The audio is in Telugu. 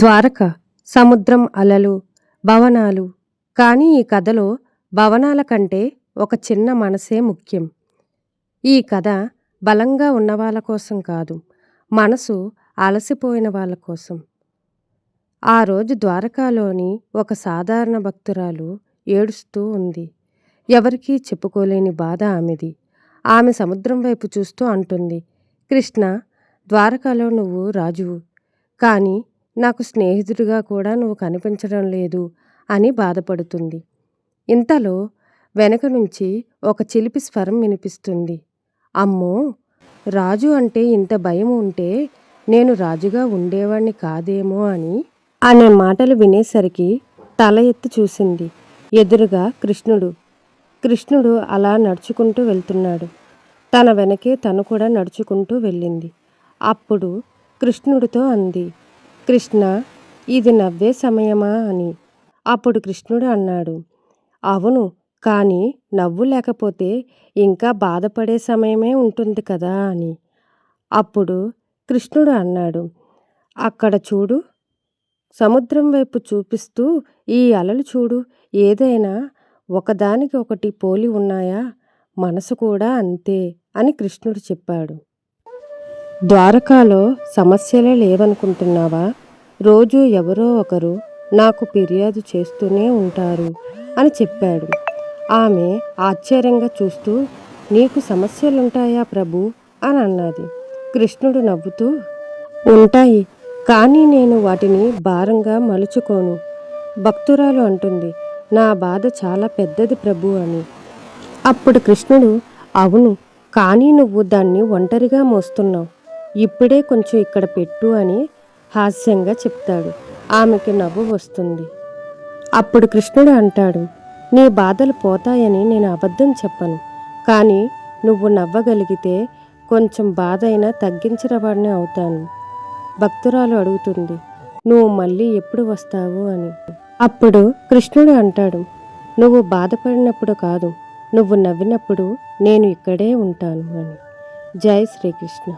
ద్వారక సముద్రం అలలు భవనాలు. కానీ ఈ కథలో భవనాల కంటే ఒక చిన్న మనసే ముఖ్యం. ఈ కథ బలంగా ఉన్నవాళ్ళ కోసం కాదు మనసు అలసిపోయిన వాళ్ళ కోసం. ఆ రోజు ద్వారకాలోని ఒక సాధారణ భక్తురాలు ఏడుస్తూ ఉంది. ఎవరికీ చెప్పుకోలేని బాధ ఆమెది. ఆమె సముద్రం వైపు చూస్తూ అంటుంది కృష్ణ ద్వారకాలో నువ్వు రాజువు. కానీ నాకు స్నేహితుడిగా కూడా నువ్వు కనిపించడం లేదు అని బాధపడుతుంది. ఇంతలో వెనక నుంచి ఒక చిలిపి స్వరం వినిపిస్తుంది. అమ్మో! రాజు అంటే ఇంత భయం ఉంటే నేను రాజుగా ఉండేవాణ్ణి కాదేమో అని అనే మాటలు వినేసరికి తల ఎత్తి చూసింది. ఎదురుగా కృష్ణుడు. కృష్ణుడు అలా నడుచుకుంటూ వెళ్తున్నాడు. తన వెనకే తను కూడా నడుచుకుంటూ వెళ్ళింది. అప్పుడు కృష్ణుడితో అంది. కృష్ణ ఇది నవ్వే సమయమా అని. అప్పుడు కృష్ణుడు అన్నాడు అవును కానీ నవ్వు లేకపోతే ఇంకా బాధపడే సమయమే ఉంటుంది కదా అని. అప్పుడు కృష్ణుడు అన్నాడు అక్కడ చూడు సముద్రం వైపు చూపిస్తూ ఈ అలలు చూడు ఏదైనా ఒకదానికి ఒకటి పోలి ఉన్నాయా? మనసు కూడా అంతే అని కృష్ణుడు చెప్పాడు. ద్వారకాలో సమస్యలే లేవనుకుంటున్నావా? రోజు ఎవరో ఒకరు నాకు ఫిర్యాదు చేస్తూనే ఉంటారు అని చెప్పాడు. ఆమె ఆశ్చర్యంగా చూస్తూ నీకు సమస్యలుంటాయా ప్రభు? అని అన్నది. కృష్ణుడు నవ్వుతూ ఉంటాయి కానీ నేను వాటిని భారంగా మలుచుకోను. భక్తురాలు అంటుంది నా బాధ చాలా పెద్దది ప్రభు అని. అప్పుడు కృష్ణుడు అవును కానీ నువ్వు దాన్ని ఒంటరిగా మోస్తున్నావు. ఇప్పుడే కొంచెం ఇక్కడ పెట్టు అని హాస్యంగా చెప్తాడు. ఆమెకి నవ్వు వస్తుంది. అప్పుడు కృష్ణుడు అంటాడు నీ బాధలు పోతాయని నేను అబద్ధం చెప్పను. కానీ నువ్వు నవ్వగలిగితే కొంచెం బాధ అయినా తగ్గించరవాడిని అవుతాను భక్తురాలు అడుగుతుంది నువ్వు మళ్ళీ ఎప్పుడు వస్తావు అని. అప్పుడు కృష్ణుడు అంటాడు నువ్వు బాధపడినప్పుడు కాదు నువ్వు నవ్వినప్పుడు నేను ఇక్కడే ఉంటాను అని. జై శ్రీకృష్ణ.